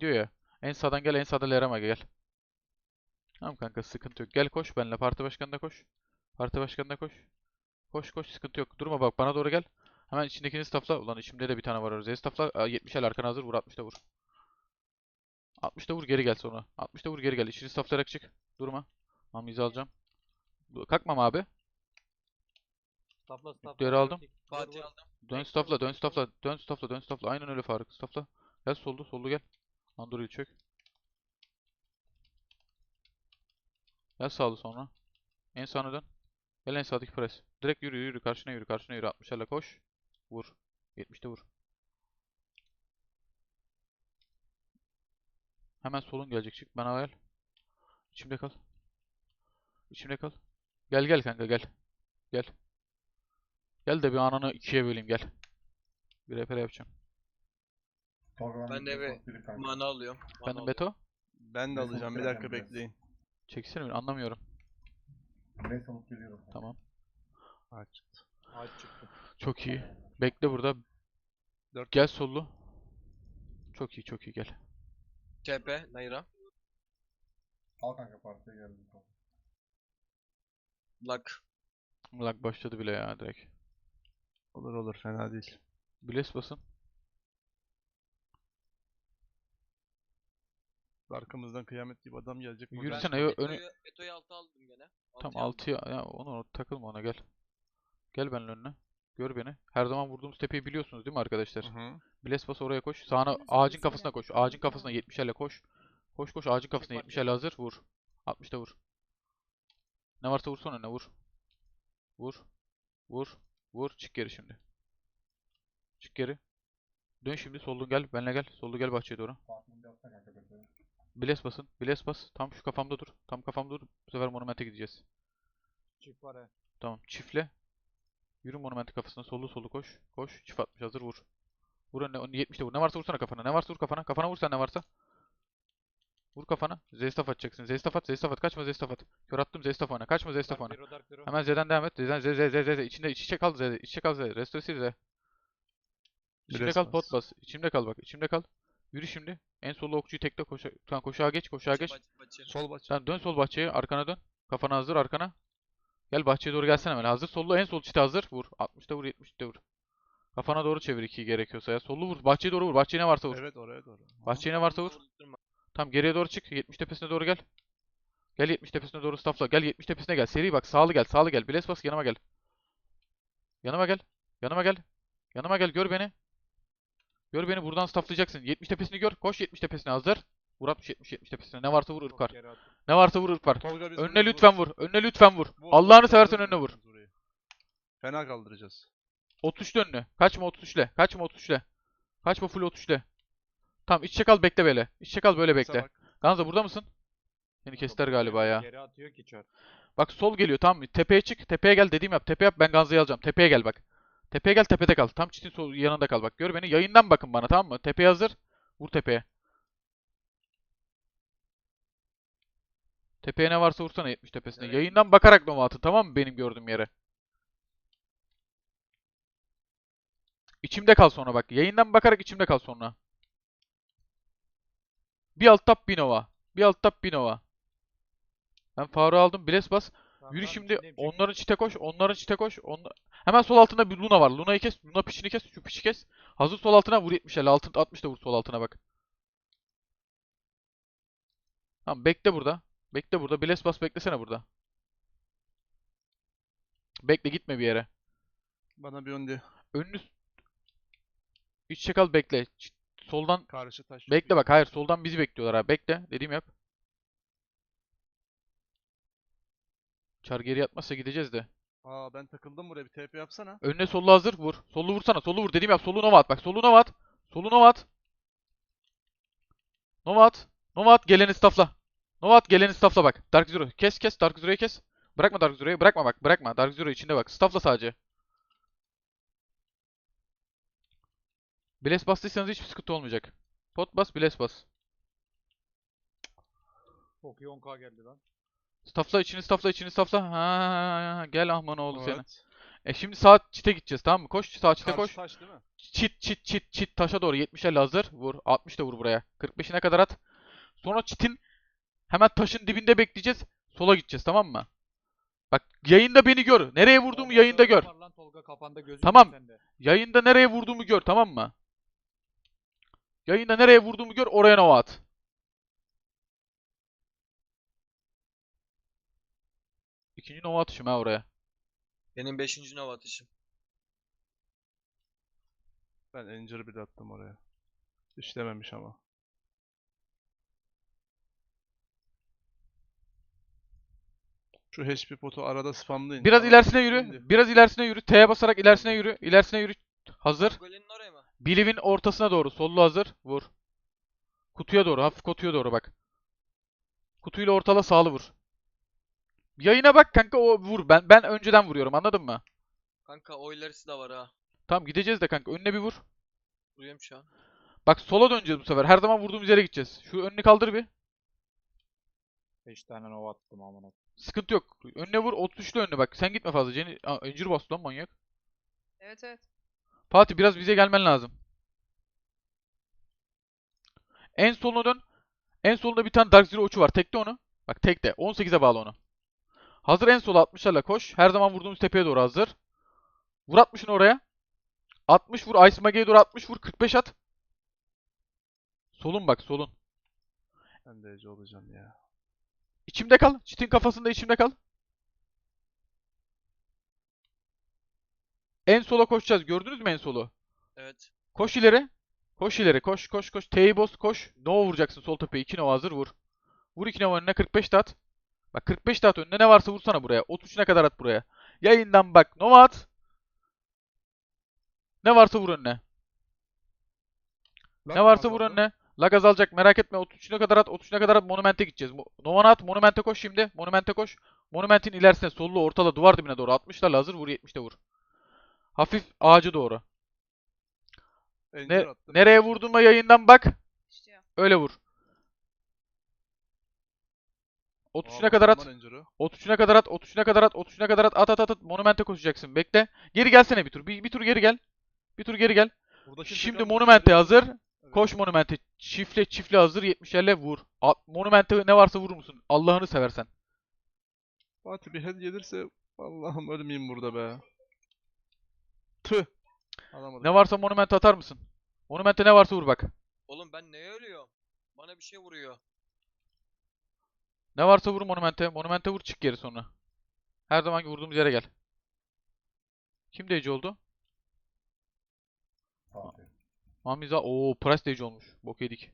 bekliyor ya. En sağdan gel en sağda Lerama gel. Tamam kanka sıkıntı yok. Gel koş benimle. Parti başkanına koş. Parti başkanına koş. Koş koş sıkıntı yok. Durma bak bana doğru gel. Hemen içindekini staffla. Ulan içimde de bir tane var orada. Staffla. Aa, 70 el arkana hazır. Vur 60'da vur. 60'da vur geri gel sonra. 60'da vur geri gel. İçini stafflayarak çık. Durma. Tamam izi alacağım. Kalkmam abi. Stafla stafla. Yükleri aldım. Fatih aldım. Dön orada, dön bekle staffla, dön staffla, dön staffla. Aynen öyle Faruk. Staffla. Gel soldu, soldu gel. Andoril çök. Gel sağlı sonra. En sağına dön. Gel en sağdaki pres. Direkt yürü yürü karşına yürü karşına yürü 60'larla koş. Vur. 70'te vur. Hemen solun gelecek çık. Bana gel. İçimde kal. İçimde kal. Gel gel kanka gel. Gel. Gel de bir ananı ikiye böleyim gel. Bir reper yapacağım. Ben de eve mana alıyorum. Mana Efendim alıyorum. Beto? Ben de Neyse, alacağım. Bir dakika bekleyin. Çeksene beni anlamıyorum. Neyse alıp geliyorum. Tamam. Aç. Ağaç çıktı. Çok iyi. Bekle burada. Dört. Gel sollu. Çok iyi çok iyi gel. TP, Nayra. Al kanka partiye geldim. Luck. Lag başladı bile ya direkt. Olur olur fena değil. Bless basın. Arkamızdan kıyamet gibi adam gelecek. buradan. Yürüsene yo önü. Beto'yu Beto'yu altı aldım gene. Tam Altıya aldım. 6'ya ya onu takılma ona gel. Gel benimle önüne. Gör beni. Her zaman vurduğumuz tepeyi biliyorsunuz değil mi arkadaşlar? Hı hı. Bless bas oraya koş. Sağına ağacın kafasına koş. Ağacın kafasına 70'lerle koş. Koş koş ağacın kafasına 70'lerle hazır. Vur. 60'ta vur. Ne varsa vursana önüne vur. Vur. Vur. Vur. Çık geri şimdi. Çık geri. Dön şimdi sollu gel. Benle gel. Sollu gel bahçeye doğru. Bless basın. Bless bas. Tam şu kafamda dur. Tam kafamda dur. Bu sefer monumente gideceğiz. Çift var he. Tamam. Çiftle. Yürü monumente kafasına. Sollu sollu koş. Koş. Çift atmış. Hazır vur. Vur önüne. Onu 70'te vur. Ne varsa vursana kafana. Ne varsa vur kafana. Kafana vur sen ne varsa. Vur kafana. Zestaf atacaksın. Zestaf at. Zestaf at. Kaçma Zestaf at. Kör attım Zestaf oyna. Kaçma Zestaf oyna. Hemen Z'den devam et. Z'den Z Z Z Z Z. İçinde iç içe kal Z. İç içe kal Z. Restore sil Z. İçimde kal pot bas. İçimde kal bak. İçimde kal. Yürü şimdi. En sollu okçuyu tekle koşa. Tamam koşağa geç. Koşağa geç. Baçı. Sol baş. Sen dön sol bahçeye. Arkana dön. Kafana hazır arkana. Gel bahçeye doğru gelsene hemen. Hazır. Sollu en sol çite hazır. Vur. 60'ta vur 70'te vur. Kafana doğru çevir 2'yi gerekiyorsa ya. Sollu vur. Bahçeye doğru vur. Bahçeye ne varsa vur. Evet oraya doğru. Bahçeye ne varsa vur. Tam geriye doğru çık. 70 tepesine doğru gel. Gel 70 tepesine doğru staffla. Gel 70 tepesine gel. Seri bak. Sağlı gel. Sağlı gel. Biles bas yanıma gel. Yanıma gel. Yanıma gel. Yanıma gel. Gör beni. Gör beni. Buradan stafflayacaksın. 70 tepesini gör. Koş 70 tepesine hazır. Vur 60 70 70 tepesine. Ne varsa vur ırkar. Ne varsa vur ırkar. Önüne lütfen vur. Önüne lütfen vur. Allah'ını seversen önüne vur. Fena kaldıracağız. 33 önüne. Kaçma 33'le. Kaçma 33'le. Kaçma full 33'le. Tamam içe kal bekle böyle. İçe kal böyle bekle. Ganza burada mısın? Seni kestiler galiba ya. Geri atıyor ki çar. Bak sol geliyor tamam mı? Tepeye çık. Tepeye gel dediğim yap. Tepe yap ben Ganza'yı alacağım. Tepeye gel bak. Tepeye gel tepede kal. Tam çitin sol yanında kal bak. Gör beni. Yayından bakın bana tamam mı? Tepeye hazır. Vur tepeye. Tepeye ne varsa vursana 70 tepesine. Nereye Yayından bakarak nova atın tamam mı? Benim gördüğüm yere. İçimde kal sonra bak. Yayından bakarak içimde kal sonra. Bir alt tap bir nova. Bir alt tap bir nova. Ben Faruk'u aldım. Bless bas. Yürü şimdi onların çite koş, onların çite koş. Onla... Hemen sol altında bir Luna var. Luna'yı kes, Luna pişini kes, şu pişi kes. Hazır sol altına vur 70 50 altın 60 da vur sol altına bak. Tamam bekle burada. Bekle burada. Bless bas beklesene burada. Bekle gitme bir yere. Bana bir önde. Önünü iç çakal bekle. Soldan Karşı taş. bekle bak. Hayır soldan bizi bekliyorlar ha. Bekle. Dediğim yap. Çar geri yatmazsa gideceğiz de. Aa ben takıldım buraya bir TP yapsana. Önüne sollu hazır vur. Sollu vursana. Sollu vur. Dediğim yap. Sollu nova at. Bak sollu nova at. Sollu nova at. Nova at. Nova at. Geleni staffla. Nova at. Geleni staffla bak. Dark Zero. Kes kes. Dark Zero'yu kes. Bırakma Dark Zero'yu. Bırakma bak. Bırakma. Dark Zero içinde bak. Staffla sadece. Bless bastıysanız hiçbir sıkıntı olmayacak. Pot bas. Bless bas. Çok iyi 10k geldi lan. Staffla içini staffla içini staffla. Ha, gel ahman oğlu. Evet. E şimdi sağ çite gideceğiz tamam mı? Koş sağ çite Karşı koş. taş değil mi? Çit çit çit çit taşa doğru 70 50 hazır. Vur. 60 da vur buraya. 45'ine kadar at. Sonra çitin hemen taşın dibinde bekleyeceğiz. Sola gideceğiz tamam mı? Bak yayında beni gör. Nereye vurduğumu yayında gör. Lan Tolga kafanda gözün Tamam. sende. Yayında nereye vurduğumu gör tamam mı? Yayında nereye vurduğumu gör oraya nova at. İkinci nova atışım ha oraya. Benim 5. nova atışım. Ben Angel'ı bile attım oraya. İşlememiş ama. Şu HP potu arada spamlayın. Biraz Tamam, ilerisine yürü. Biraz ilerisine yürü. T'ye basarak ilerisine yürü. İlerisine yürü. Hazır. Golenin oraya mı? Biliv'in ortasına doğru. Sollu hazır. Vur. Kutuya doğru. Hafif kutuya doğru bak. Kutuyla ortala sağlı vur. Yayına bak kanka o vur. Ben ben önceden vuruyorum anladın mı? Kanka o ilerisi de var ha. Tamam gideceğiz de kanka. Önüne bir vur. Duyuyorum şu an. Bak sola döneceğiz bu sefer. Her zaman vurduğumuz yere gideceğiz. Şu önünü kaldır bir. 5 tane nova attım amına. Sıkıntı yok. Önüne vur. 33'lü önüne bak. Sen gitme fazla. Jenny... Aa, bastı lan manyak. Evet evet. Fatih biraz bize gelmen lazım. En soluna dön. En solunda bir tane Dark Zero uçu var. Tekte onu. Bak tekte. 18'e bağlı onu. Hazır en sola 60'larla koş. Her zaman vurduğumuz tepeye doğru hazır. Vur 60'ını oraya. 60 vur. Ice Mage'ye doğru 60 vur. 45 at. Solun bak solun. Ben de Ece olacağım ya. İçimde kal. Çitin kafasında içimde kal. En sola koşacağız. Gördünüz mü en solu? Evet. Koş ileri. Koş ileri. Koş koş koş. T'yi boz koş. Nova vuracaksın sol tepeye. 2 Nova hazır vur. Vur 2 Nova önüne 45 de at. Bak 45 de at önüne ne varsa vursana buraya. 33'üne kadar at buraya. Yayından bak. Nova at. Ne varsa vur önüne. Ne varsa vur önüne. Lag azalacak merak etme. 33'üne kadar at. 33'üne kadar at. Monument'e gideceğiz. Nova'na at. Monument'e koş şimdi. Monument'e koş. Monument'in ilerisine sollu ortala duvar dibine doğru. 60'larla hazır vur 70'te vur. Hafif ağacı doğru. Ne, nereye vurduğuma yayından bak. İşte ya. Öyle vur. Aa, 33'üne kadar at. Angel'ı. 33'üne kadar at. 33'üne kadar at. 33'üne kadar at. At at at. at. Monument'e koşacaksın. Bekle. Geri gelsene bir tur. Bir, bir tur geri gel. Bir tur geri gel. Şimdi. Monument'e hazır. Evet. Koş Monument'e. Çifle çifle hazır. 70'lerle vur. At, Monument'e ne varsa vurur musun? Allah'ını seversen. Fatih bir head gelirse Allah'ım ölmeyeyim burada be. Tüh. Alamadım. Ne varsa Monument'e atar mısın? Monument'e ne varsa vur bak. Oğlum ben neye ölüyorum? Bana bir şey vuruyor. Ne varsa vur Monument'e. Monument'e vur çık geri sonra. Her zamanki vurduğumuz yere gel. Kim DC oldu? Fatih. Mamiza. Oo Price DC olmuş. Bok yedik.